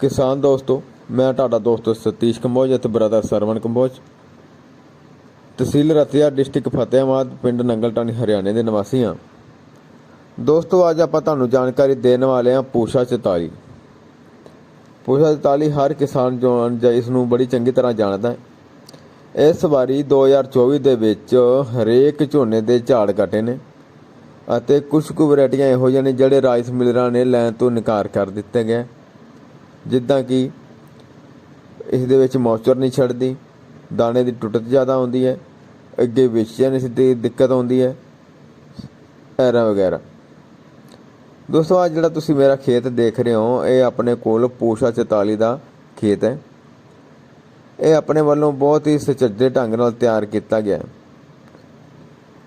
ਕਿਸਾਨ ਦੋਸਤੋ, ਮੈਂ ਤੁਹਾਡਾ ਦੋਸਤ ਸਤੀਸ਼ ਕੰਬੋਜ ਅਤੇ ਬ੍ਰਦਰ ਸਰਵਨ ਕੰਬੋਜ। ਤਹਿਸੀਲ ਰਤੀਆ ਡਿਸਟ੍ਰਿਕਟ ਫਤਿਹਾਬਾਦ ਪਿੰਡ ਨੰਗਲਟਾਣੀ ਹਰਿਆਣੇ ਦੇ ਨਿਵਾਸੀ ਹਾਂ। ਦੋਸਤੋ, ਅੱਜ ਆਪਾਂ ਤੁਹਾਨੂੰ ਜਾਣਕਾਰੀ ਦੇਣ ਵਾਲੇ ਹਾਂ ਪੂਸ਼ਾ 44 ਪੂਸ਼ਾ 44 ਹਰ ਕਿਸਾਨ ਜਵਾਨ ਜਾਂ ਇਸ ਨੂੰ ਬੜੀ ਚੰਗੀ ਤਰ੍ਹਾਂ ਜਾਣਦਾ ਹੈ। ਇਸ ਵਾਰੀ 2024 ਦੇ ਵਿੱਚ ਹਰੇਕ ਝੋਨੇ ਦੇ ਝਾੜ ਘਟੇ ਨੇ ਅਤੇ ਕੁਝ ਕੁ ਵੈਰਾਈਟੀਆਂ ਇਹੋ ਜਿਹੀਆਂ ਨੇ ਜਿਹੜੇ ਰਾਈਸ ਮਿਲਰਾਂ ਨੇ ਲੈਣ ਤੋਂ ਇਨਕਾਰ ਕਰ ਦਿੱਤੇ ਗਏ। ਜਿੱਦਾਂ ਕਿ ਇਸ ਦੇ ਵਿੱਚ ਮੌਇਸਚਰ ਨਹੀਂ ਛੱਡਦੀ, ਦਾਣੇ ਦੀ ਟੁੱਟਤ ਜ਼ਿਆਦਾ ਆਉਂਦੀ ਹੈ, ਅੱਗੇ ਵਿਸ਼ਿਆਂ ਦੀ ਦਿੱਕਤ ਆਉਂਦੀ ਹੈ, ਐਰਾ ਵਗੈਰਾ। ਦੋਸਤੋ ਆ ਜਿਹੜਾ ਤੁਸੀਂ ਮੇਰਾ ਖੇਤ ਦੇਖ ਰਹੇ ਹੋ, ਇਹ ਆਪਣੇ ਕੋਲ ਪੂਸ਼ਾ 44 ਦਾ ਖੇਤ ਹੈ। ਇਹ ਆਪਣੇ ਵੱਲੋਂ ਬਹੁਤ ਹੀ ਸੁਚੱਜੇ ਢੰਗ ਨਾਲ ਤਿਆਰ ਕੀਤਾ ਗਿਆ ਹੈ।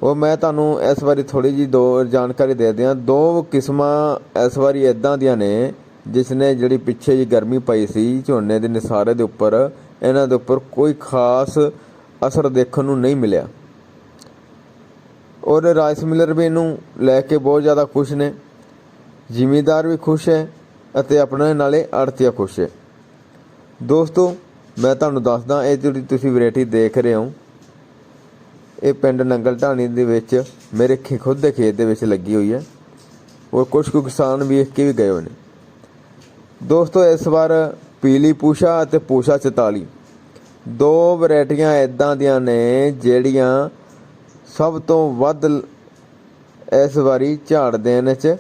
ਉਹ ਮੈਂ ਤੁਹਾਨੂੰ ਇਸ ਵਾਰੀ ਥੋੜੀ ਜੀ ਦੋ ਜਾਣਕਾਰੀ ਦੇ ਦਿਆਂ। ਦੋ ਕਿਸਮਾਂ ਇਸ ਵਾਰੀ ਇਦਾਂ ਦੀਆਂ ਨੇ ਜਿਸ ਨੇ ਜਿਹੜੀ ਪਿੱਛੇ ਜੀ ਗਰਮੀ ਪਈ ਸੀ, ਝੋਨੇ ਦੇ ਨਿਸਾਰੇ ਦੇ ਉੱਪਰ, ਇਹਨਾਂ ਦੇ ਉੱਪਰ ਕੋਈ ਖਾਸ ਅਸਰ ਦੇਖਣ ਨੂੰ ਨਹੀਂ ਮਿਲਿਆ। ਔਰ ਰਾਈਸ ਮਿਲਰ ਵੀ ਇਹਨੂੰ ਲੈ ਕੇ ਬਹੁਤ ਜ਼ਿਆਦਾ ਖੁਸ਼ ਨੇ। ਜ਼ਿਮੀਦਾਰ ਵੀ ਖੁਸ਼ ਹੈ ਅਤੇ ਆਪਣੇ ਨਾਲੇ ਆੜਤੀਆ ਖੁਸ਼ ਹੈ। ਦੋਸਤੋ, ਮੈਂ ਤੁਹਾਨੂੰ ਦੱਸਦਾ, ਇਹ ਜਿਹੜੀ ਤੁਸੀਂ ਵੈਰਾਈਟੀ ਦੇਖ ਰਹੇ ਹੋ, ਇਹ ਪਿੰਡ ਨੰਗਲ ਢਾਣੀ ਦੇ ਵਿੱਚ ਮੇਰੇ ਖੇ, ਖੁਦ ਦੇ ਖੇਤ ਦੇ ਵਿੱਚ ਲੱਗੀ ਹੋਈ ਹੈ। ਔਰ ਕੁਝ ਕੁ ਕਿਸਾਨ ਵੇਖ ਕੇ ਵੀ ਗਏ ਹੋਏ ਨੇ। ਦੋਸਤੋ, ਇਸ ਵਾਰ ਪੀਲੀ ਪੂਸ਼ਾ ਅਤੇ ਪੂਸ਼ਾ 44 ਦੋ ਵੈਰਾਈਟੀਆਂ ਇਦਾਂ ਦੀਆਂ ਨੇ ਜਿਹੜੀਆਂ ਸਭ ਤੋਂ ਵੱਧ ਇਸ ਵਾਰੀ ਝਾੜ ਦੇਣ 'ਚ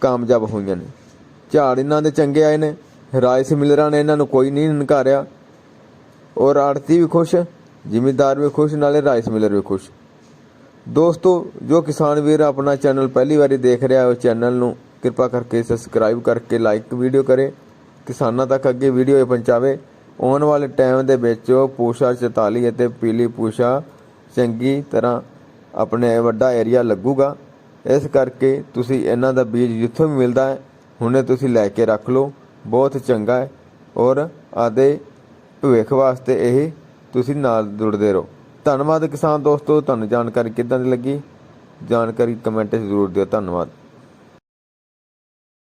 ਕਾਮਯਾਬ ਹੋਈਆਂ ਨੇ। ਝਾੜ ਇਹਨਾਂ ਦੇ ਚੰਗੇ ਆਏ ਨੇ ਰਾਈਸ ਮਿਲਰਾਂ ਨੇ ਇਹਨਾਂ ਨੂੰ ਕੋਈ ਨਹੀਂ ਨਕਾਰਿਆ। ਔਰ ਆੜਤੀ ਵੀ ਖੁਸ਼, ਜ਼ਿਮੀਦਾਰ ਵੀ ਖੁਸ਼, ਨਾਲੇ ਰਾਈਸ ਮਿਲਰ ਵੀ ਖੁਸ਼। ਦੋਸਤੋ, ਜੋ ਕਿਸਾਨ ਵੀਰ ਆਪਣਾ ਚੈਨਲ ਪਹਿਲੀ ਵਾਰੀ ਦੇਖ ਰਿਹਾ ਹੈ, ਉਹ ਚੈਨਲ ਨੂੰ ਕਿਰਪਾ ਕਰਕੇ ਸਬਸਕ੍ਰਾਈਬ ਕਰਕੇ ਲਾਈਕ ਵੀਡੀਓ ਕਰੇ। ਕਿਸਾਨਾਂ ਤੱਕ ਅੱਗੇ ਵੀਡੀਓ ਪਹੁੰਚਾਵੇ। ਆਉਣ ਵਾਲੇ ਟਾਈਮ ਦੇ ਵਿੱਚ ਉਹ ਪੂਸ਼ਾ 44 ਅਤੇ ਪੀਲੀ ਪੂਸ਼ਾ ਚੰਗੀ ਤਰ੍ਹਾਂ ਆਪਣੇ ਵੱਡਾ ਏਰੀਆ ਲੱਗੂਗਾ। ਇਸ ਕਰਕੇ ਤੁਸੀਂ ਇਹਨਾਂ ਦਾ ਬੀਜ ਜਿੱਥੋਂ ਵੀ ਮਿਲਦਾ ਹੈ, ਹੁਣੇ ਤੁਸੀਂ ਲੈ ਕੇ ਰੱਖ ਲਓ। ਬਹੁਤ ਚੰਗਾ ਹੈ ਔਰ ਆਦੇ ਭਵਿੱਖ ਵਾਸਤੇ ਇਹ ਤੁਸੀਂ ਨਾਲ ਜੁੜਦੇ ਰਹੋ। ਧੰਨਵਾਦ ਕਿਸਾਨ ਦੋਸਤੋ, ਤੁਹਾਨੂੰ ਜਾਣਕਾਰੀ ਕਿੱਦਾਂ ਦੀ ਲੱਗੀ? ਜਾਣਕਾਰੀ ਕਮੈਂਟ 'ਚ ਜ਼ਰੂਰ ਦਿਓ। ਧੰਨਵਾਦ।